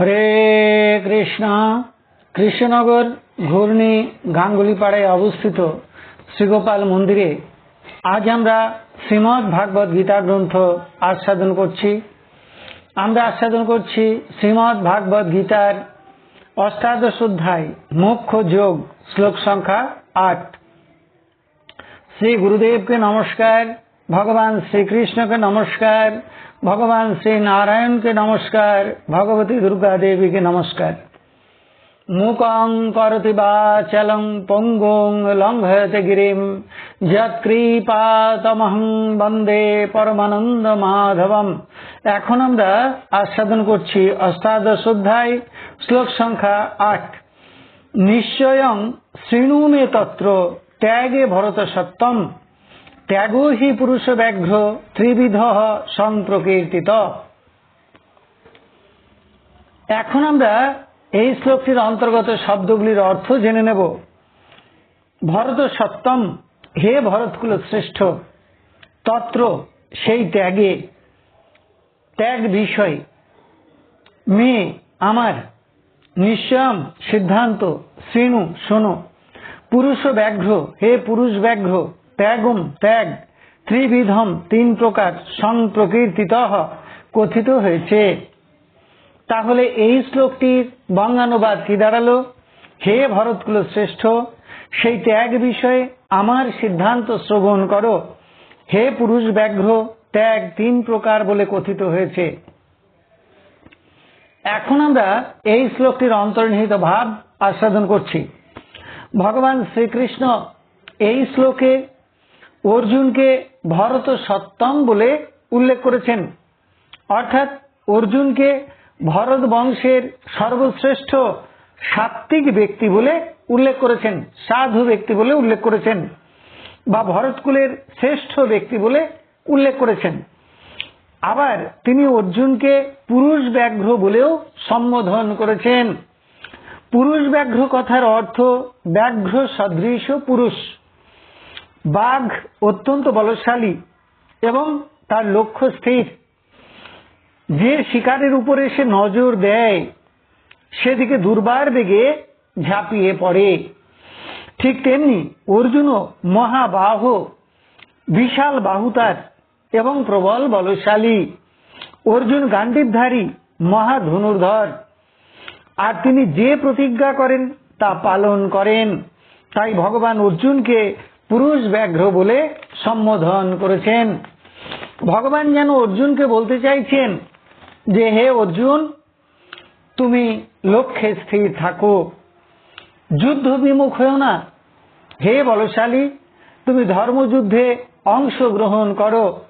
হরে কৃষ্ণ। কৃষ্ণনগর ঘূর্ণি গাঙ্গুলিপাড়ায় অবস্থিত শ্রীগোপাল মন্দিরে আজ আমরা শ্রীমৎ ভাগবত গীতা গ্রন্থ আস্বাদন করছি। আমরা আস্বাদন করছি শ্রীমৎ ভাগবত গীতার অষ্টাদশ অধ্যায় মোক্ষ যোগ, শ্লোক সংখ্যা আট। শ্রী গুরুদেবকে নমস্কার, ভগবান শ্রীকৃষ্ণকে নমস্কার ভগবান শ্রী নারায়ণকে নমস্কার, ভগবতী দুর্গা দেবীকে নমস্কার। মুকং করতি বাচলং পঙ্গুং লঙ্ঘয়তে গিরিম যৎকৃপাতমহং বন্দে পরমানন্দ মাধবম। এখন আমরা আস্বাদন করছি অষ্টাদশ অধ্যায়, শ্লোক সংখ্যা আট। নিশ্চয়ং শৃণুমে তত্র ত্যাগে ভরত সত্যম ত্যাগো হি পুরুষ ব্যাঘ্র ত্রিবিধ সংপ্রকীর্তিত এখন আমরা এই শ্লোকটির অন্তর্গত শব্দগুলির অর্থ জেনে নেব। ভরত সত্যম হে ভরতকুল শ্রেষ্ঠ, তত্র সেই ত্যাগে, ত্যাগ বিষয় মেয়ে আমার নিশ্চয়ম সিদ্ধান্ত শ্রীণু শোনো পুরুষ ব্যাঘ্র হে পুরুষ ব্যাঘ্র ত্যাগম, ত্যাগ, ত্রিবিধম, তিন প্রকার সংপ্রকীর্তিত কথিত হয়েছে। তাহলে এই শ্লোকটির বঙ্গানুবাদ কি দাঁড়াল? হে ভরতকুল শ্রেষ্ঠ, সেই ত্যাগ বিষয়ে আমার সিদ্ধান্ত শ্রবণ করো। হে পুরুষ ব্যাঘ্র, ত্যাগ তিন প্রকার বলে কথিত হয়েছে। এখন আমরা এই শ্লোকটির অন্তর্নিহিত ভাব আস্বাদন করছি। ভগবান শ্রীকৃষ্ণ এই শ্লোকে অর্জুনকে ভরত সত্যম বলে উল্লেখ করেছেন। অর্থাৎ অর্জুনকে ভরত বংশের সর্বশ্রেষ্ঠ সাত্বিক ব্যক্তি বলে উল্লেখ করেছেন, সাধু ব্যক্তি বলে উল্লেখ করেছেন বা ভরতকুলের শ্রেষ্ঠ ব্যক্তি বলে উল্লেখ করেছেন। আবার তিনি অর্জুনকে পুরুষ ব্যাঘ্র বলেও সম্বোধন করেছেন। পুরুষ ব্যাঘ্র কথার অর্থ ব্যাঘ্র সদৃশ পুরুষ। বাঘ অত্যন্ত বলশালী এবং তার লক্ষ্য স্থির। যে শিকারের উপরে সে নজর দেয়, সেদিকে দুর্বার বেগে ঝাঁপিয়ে পড়ে। ঠিক তেমনি অর্জুনও মহাবাহ, বিশাল বাহুতার এবং প্রবল বলশালী। অর্জুন গান্ডীবধারী মহাধনুর্ধর। আর তিনি যে প্রতিজ্ঞা করেন তা পালন করেন। তাই ভগবান অর্জুনকে পুরুষ ব্যাঘ্র বলে সম্বোধন করেছেন। ভগবান যেন অর্জুনকে বলতে চাইছেন যে, হে অর্জুন, তুমি লক্ষ্যে স্থির থাকো। যুদ্ধ বিমুখ হয়েও না। হে বলশালী, তুমি ধর্মযুদ্ধে অংশগ্রহণ করো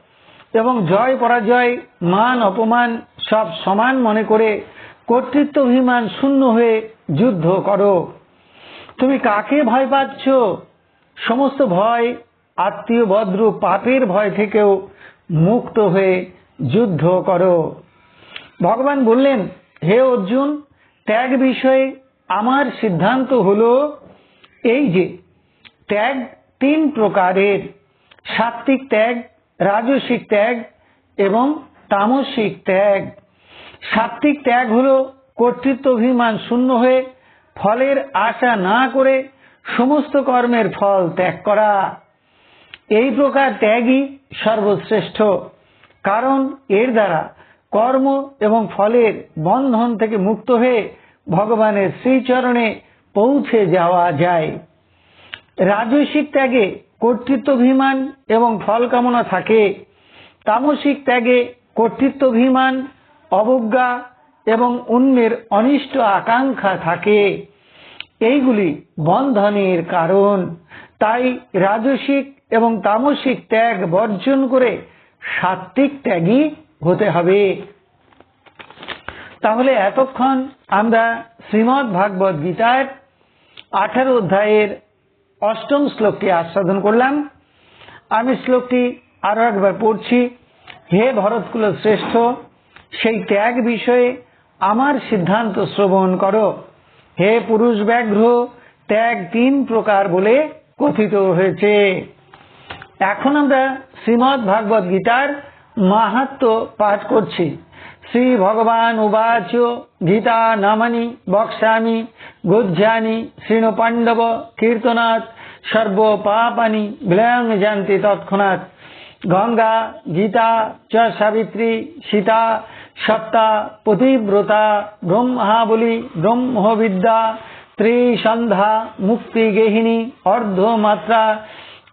এবং জয় পরাজয়, মান অপমান সব সমান মনে করে কর্তৃত্ব অভিমান শূন্য হয়ে যুদ্ধ করো। তুমি কাকে ভয় পাচ্ছ? সমস্ত ভয়, আত্মীয় ভদ্র পাপের ভয় থেকেও মুক্ত হয়ে যুদ্ধ করো। ভগবান বললেন, হে অর্জুন, ত্যাগ বিষয়ে আমার সিদ্ধান্ত হলো এই যে, ত্যাগ তিন প্রকারের। সাত্বিক ত্যাগ, রাজসিক ত্যাগ এবং তামসিক ত্যাগ। সাত্বিক ত্যাগ হল কর্তৃত্ব অভিমান শূন্য হয়ে ফলের আশা না করে সমস্ত কর্মের ফল ত্যাগ করা। এই প্রকার ত্যাগই সর্বশ্রেষ্ঠ, কারণ এর দ্বারা কর্ম এবং ফলের বন্ধন থেকে মুক্ত হয়ে ভগবানের শ্রীচরণে পৌঁছে যাওয়া যায়। রাজস্বিক ত্যাগে কর্তৃত্বাভিমান এবং ফল কামনা থাকে। তামসিক ত্যাগে কর্তৃত্বাভিমান, অবজ্ঞা এবং অন্যের অনিষ্ট আকাঙ্ক্ষা থাকে। এইগুলি বন্ধনের কারণ। তাই রাজসিক এবং তামসিক ত্যাগ বর্জন করে সাত্বিক ত্যাগী হতে হবে। তাহলে এতক্ষণ আমরা শ্রীমৎ ভাগবত গীতার আঠারো অধ্যায়ের অষ্টম শ্লোকটি আস্বাদন করলাম। আমি শ্লোকটি আরও একবার পড়ছি। হে ভরতকুল শ্রেষ্ঠ, সেই ত্যাগ বিষয়ে আমার সিদ্ধান্ত শ্রবণ করো। হে পুরুষ ব্যাঘ্র, ত্যাগ তিন প্রকার বলে কথিত হয়েছে। এখন আমরা শ্রীমৎ ভাগবত গীতার মাহাত্ম পাঠ করছি। শ্রী ভগবান উবাচ, গীতা নামানি বক্সামি গুজ্জানি শ্রীণ পাণ্ডব কীর্তনাথ সর্ব পাপানি ব্লং জানতি তৎক্ষণাৎ। গঙ্গা, গীতা, চ সাবিত্রী, সীতা সত্তা, পতিব্রতা ব্রহ্মাবলী ব্রহ্মবিদ্যা, ত্রিসন্ধ্যা মুক্তিগেহিনী অর্ধমাত্রা,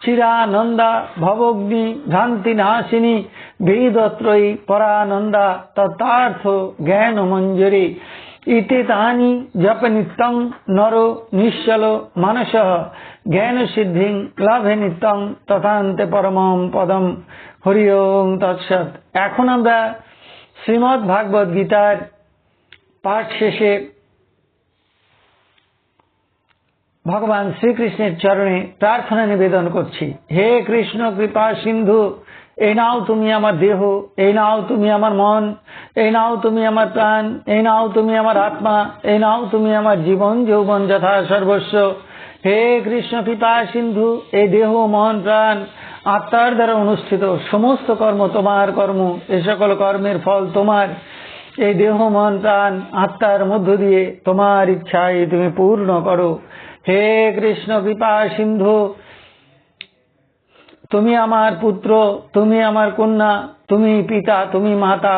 চিরানন্দা, ভবগ্নি, ভ্রান্তি নাশিনী, বেদত্রয়ী, পরানন্দা তথার্থ জ্ঞান মঞ্জুরি ইতি তাহানি জপ নিত্যং নর নিশ্চল মানস। জ্ঞান সিদ্ধিং লাভে নিত্যং তথান্তে পরম পদম। হরি ওম তৎসৎ। এখন আমরা শ্রীমৎ ভাগবত গীতার পাঠ শেষে ভগবান শ্রীকৃষ্ণের চরণে প্রার্থনা নিবেদন করছি। হে কৃষ্ণ, কৃপা, সিন্ধু, এই নাও তুমি আমার দেহ, এই নাও তুমি আমার মন, এই নাও তুমি আমার প্রাণ, এই নাও তুমি আমার আত্মা, এই নাও তুমি আমার জীবন, যৌবন যথা সর্বস্ব। হে কৃষ্ণ, কৃপা, সিন্ধু, এই দেহ, মন, প্রাণ আত্মার দ্বারা অনুষ্ঠিত সমস্ত কর্ম, তোমার কর্ম, এ সকল কর্মের ফল তোমার। এই দেহ, মন, প্রাণ, আত্মার মধ্য দিয়ে তোমার ইচ্ছায় তুমি পূর্ণ করো। হে কৃষ্ণ, কৃপা, সিন্ধু, তুমি আমার পুত্র, তুমি আমার কন্যা, তুমি পিতা, তুমি মাতা